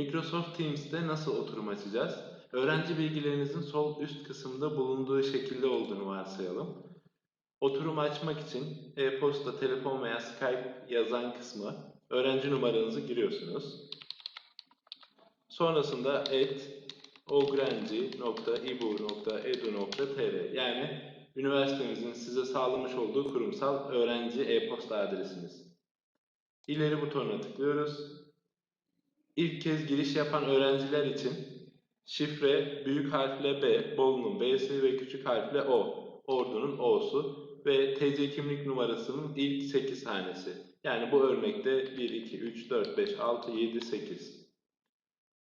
Microsoft Teams'te nasıl oturum açacağız? Öğrenci bilgilerinizin sol üst kısımda bulunduğu şekilde olduğunu varsayalım. Oturum açmak için e-posta, telefon veya Skype yazan kısmı öğrenci numaranızı giriyorsunuz. Sonrasında et ogrenci.ibu.edu.tr yani üniversitemizin size sağlamış olduğu kurumsal öğrenci e-posta adresiniz. İleri butonuna tıklıyoruz. İlk kez giriş yapan öğrenciler için şifre büyük harfle B, Bolu'nun B'si ve küçük harfle O, Ordu'nun O'su ve TC kimlik numarasının ilk 8 hanesi. Yani bu örnekte 1, 2, 3, 4, 5, 6, 7, 8.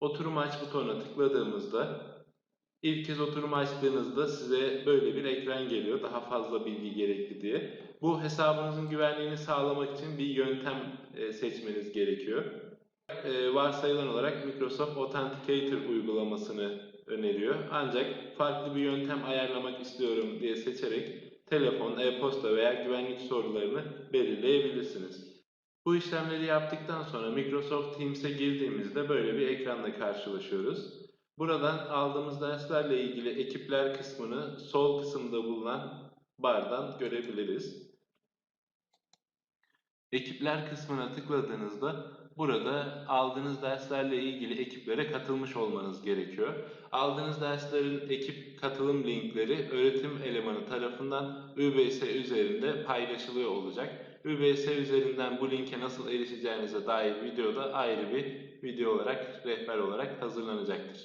Oturum aç butonuna tıkladığımızda ilk kez oturum açtığınızda size böyle bir ekran geliyor. Daha fazla bilgi gerekli diye. Bu hesabınızın güvenliğini sağlamak için bir yöntem e, seçmeniz gerekiyor. E, varsayılan olarak Microsoft Authenticator uygulamasını öneriyor. Ancak farklı bir yöntem ayarlamak istiyorum diye seçerek telefon, e-posta veya güvenlik sorularını belirleyebilirsiniz. Bu işlemleri yaptıktan sonra Microsoft Teams'e girdiğimizde böyle bir ekranla karşılaşıyoruz. Buradan aldığımız derslerle ilgili ekipler kısmını sol kısımda bulunan bardan görebiliriz. Ekipler kısmına tıkladığınızda burada aldığınız derslerle ilgili ekiplere katılmış olmanız gerekiyor. Aldığınız derslerin ekip katılım linkleri öğretim elemanı tarafından ÜBS üzerinde paylaşılıyor olacak. ÜBS üzerinden bu linke nasıl erişeceğinize dair videoda ayrı bir video olarak, rehber olarak hazırlanacaktır.